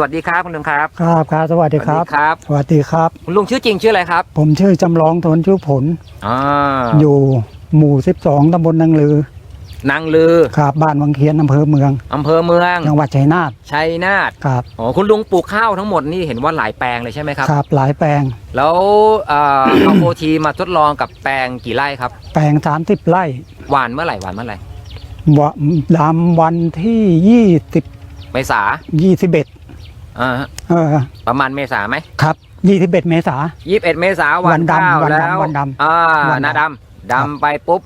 สวัสดีครับคุณลุงครับ ครับครับสวัสดีครับ สวัสดีครับ สวัสดีครับ คุณลุงชื่อจริงชื่ออะไรครับผมชื่อจำลองทนชูผล อ่าอยู่หมู่ 12ตำบลนางลือนางลือครับบ้านวังเคียนอำเภอเมือง อำเภอเมืองจังหวัดชัยนาทชัยนาทครับอ๋อคุณลุงปลูกข้าวทั้งหมดนี่เห็นว่าหลายแปลงเลยใช่ไหมครับ ครับหลายแปลง แล้วเอ่อ เอาโฟทีมาทดลองกับแปลงกี่ไร่ครับ แปลง 30 ไร่หวานเมื่อไหร่หวานเมื่อไหร่วะดำวันที่ 20 เมษา 21 อ่าฮะเออประมาณเมษาไหมครับ21เมษา ยี่สิบเอ็ดเมษาหวานวันดำข้าววันดำแล้ววันดำอ่าวันดำ หนาดำดำไปปุ๊บ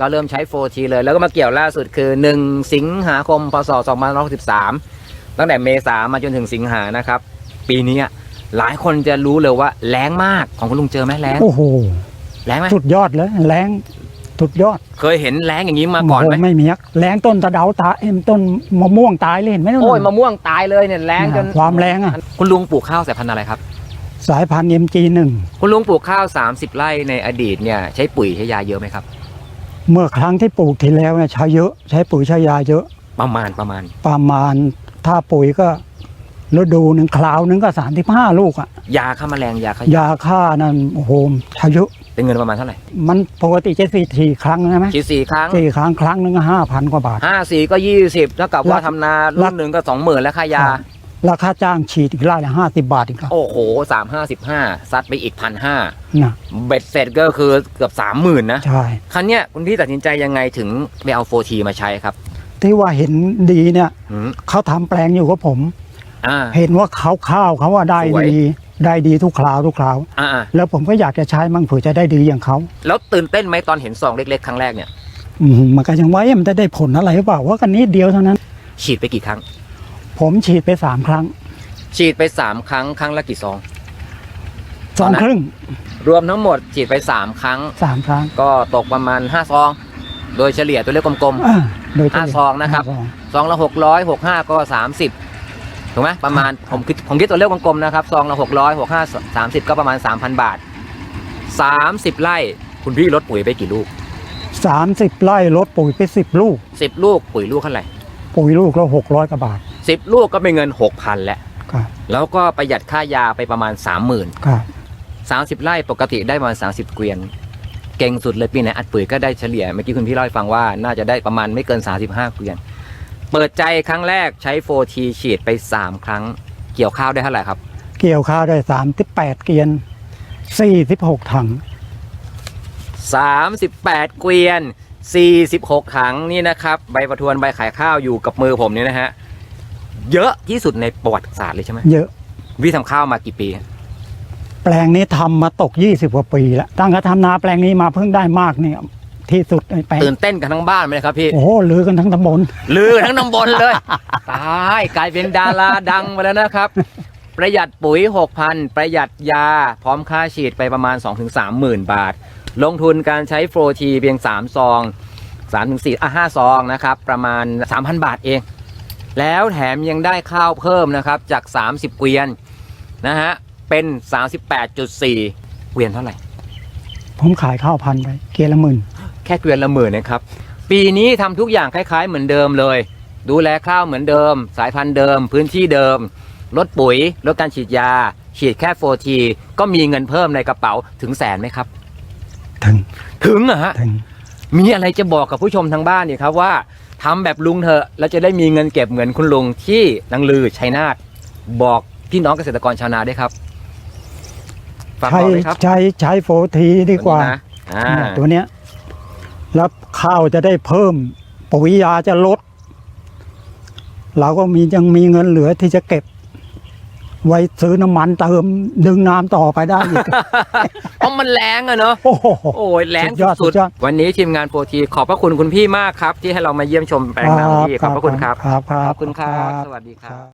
ก็เริ่มใช้โฟทีเลย แล้วก็มาเกี่ยวล่าสุดคือ 1 สิงหาคม พศ2563ตั้งแต่เมษามาจนถึงสิงหานะครับ ปีนี้อะหลายคนจะรู้เลยว่าแรงมากของคุณลุงเจอไหมแรงโอ้โห แรงไหมสุดยอดเลยแรง สุดยอดเคยเห็นแรงอย่างนี้มาก่อนไหมโโไม่มีอะแรงต้นตะเดาตายเอ็มต้นมะม่วงตายเลยเห็นไหมนู่นโอ้ยมะม่วงตายเลยเนี่ยแรงจนความแรงอะคุณลุงปลูกข้าวสายพันธุ์อะไรครับ สายพันธุ์ MG1 คุณลุงปลูกข้าว 30 ไร่ในอดีตเนี่ยใช้ปุ๋ยใช้ยาเยอะไหมครับ เมื่อครั้งที่ปลูกทีแล้วเนี่ยใช้เยอะใช้ปุ๋ยใช้ยาเยอะ ประมาณประมาณ ประมาณถ้าปุ๋ยก็ ฤดูหนึ่งคราวหนึงก็สามสิบห้าลูกอะยาฆ่าแมลงยาฆ่ายาฆ่านั่นโอ้โหใช้เยอะเป็นเงินประมาณเท่าไหร่มันปกติจะสี่ทีครั้งใช่ไหมฉีดสี่ครั้งสี่ครั้งครั้งหนึงก็ห้าพันกว่าบาทห้าสี่ก็ยี่สิบเท่ากับว่าราคาทำนารุ่นหนึ่งก็สองหมื่นแล้วค่ายาราคาจ้างฉีดอีกไร่ละห้าสิบบาทอีกครับโอ้โหสามห้าสิบห้าซัดไปอีกพันห้านะเบ็ดเสร็จก็คือเกือบสามหมื่นนะใช่คันเนี้ยคุณพี่ตัดสินใจยังไงถึงไปเอาโฟทีมาใช้ครับ ที่ว่าเห็นดีเนี่ยอืมเขาทำแปลงอยู่กับผม อ่า เห็นว่าเขาข้าวเขาว่าได้สวย ดี ได้ดีทุกคราวทุกคราว อ่าอ่าแล้วผมก็อยากจะใช้มั่งเผื่อจะได้ดีอย่างเขาแล้วตื่นเต้นไหมตอนเห็นซองเล็กๆครั้งแรกเนี่ยอืมมันก็ยังว่าเอ๊ะมันจะได้ผลอะไรหรือเปล่าว่ากันนิดเดียวเท่านั้น ฉีดไปกี่ครั้ง ผมฉีดไปสามครั้งฉีดไปสามครั้งครั้งละกี่ซอง สองครึ่งรวมทั้งหมดฉีดไปสามครั้ง สามครั้งก็ตกประมาณห้าซอง โดยเฉลี่ยตัวเลขกลม อ่าโดยห้าซองนะครับ ห้าซอง ๆซองละหกร้อยหกห้าก็สามสิบ ถูกไหมประมาณผมคิดผมคิดตัวเลขกลมๆนะครับซองละหกร้อยหกห้าสามสิบก็ประมาณสามพันบาทสามสิบไร่คุณพี่ลดปุ๋ยไปกี่ลูกสามสิบไร่ลดปุ๋ยไปสิบลูกสิบลูกปุ๋ยลูกเท่าไหร่ปุ๋ยลูกละหกร้อยกว่าบาทสิบลูกก็เป็นเงินหกพันแล้วครับแล้วก็ประหยัดค่ายาไปประมาณสามหมื่นครับสามสิบไร่ปกติได้ประมาณสามสิบเกวียน เก่งสุดเลยปีไหนอัดปุ๋ยก็ได้เฉลี่ยเมื่อกี้คุณพี่เล่าให้ฟังว่าน่าจะได้ประมาณไม่เกิน35เกวียน เปิดใจครั้งแรกใช้โฟทีฉีดไป 3 ครั้ง เกี่ยวข้าวได้เท่าไหร่ครับ เกี่ยวข้าวได้สามสิบแปดเกียนสี่สิบหกถัง 38 เกวียน 46 ถังนี่นะครับใบประทวนใบขายข้าวอยู่กับมือผมเนี่ยนะฮะเยอะที่สุดในประวัติศาสตร์เลยใช่ไหมเยอะพี่ทำข้าวมากี่ปี แปลงนี้ทำมาตกยี่สิบกว่าปีแล้วตั้งแต่ทำนาแปลงนี้มาเพิ่งได้มากเนี่ย ที่สุดในแปลงตื่นเต้นกันทั้งบ้านไหมครับพี่ โอ้โหลือกันทั้งตำบลลือทั้งตำบลเลย ตายกลายเป็นดาราดังไปแล้วนะครับ ประหยัดปุ๋ย 6,000 ประหยัดยา พร้อมค่าฉีดไปประมาณ 2-3หมื่นบาท ลงทุนการใช้โฟรทีเพียง 3 ซอง 3-4อะ5ซองนะครับ ประมาณ 3,000 บาทเอง แล้วแถมยังได้ข้าวเพิ่มนะครับ จาก 30 เกวียนนะฮะ เป็น 38.4 เกวียนเท่าไหร่ ผมขายข้าวพันธุ์ไป เกียร์ละหมื่น แค่เกวียนละหมื่นนะครับ ปีนี้ทำทุกอย่างคล้าย ๆ เหมือนเดิมเลย ดูแลข้าวเหมือนเดิม สายพันธุ์เดิม พื้นที่เดิม ลดปุ๋ย ลดการฉีดยา ฉีดแค่โฟทีก็มีเงินเพิ่มในกระเป๋าถึงแสนไหมครับ ถึง ถึงอะฮะถึงมีอะไรจะบอกกับผู้ชมทางบ้านนี่ครับว่าทำแบบลุงเถอะแล้วจะได้มีเงินเก็บเหมือนคุณลุงที่นังลือชัยนาทบอกพี่น้องเกษตรกรชาวนาด้วยครับฝากใช้บอกเลยครับใช้ใช้โฟทีดีกว่า ตัวนี้นะอ่าเนี่ยตัวเนี้ย แล้วข้าวจะได้เพิ่มปุ๋ยยาจะลด เราก็มียังมีเงินเหลือที่จะเก็บ ไว้ซื้อน้ำมันเติมดึงน้ำต่อไปได้อีก เพราะมันแรงอะเนาะโอ้โห โอ้ยแรงสุดยอดสุดสุดยอด ๆวันนี้ทีมงานโปรทีขอบพระคุณคุณพี่มากครับ ที่ให้เรามาเยี่ยมชมแปลงนาของพี่ขอบพระคุณครับครับ ครับ ขอบคุณครับ สวัสดีครับ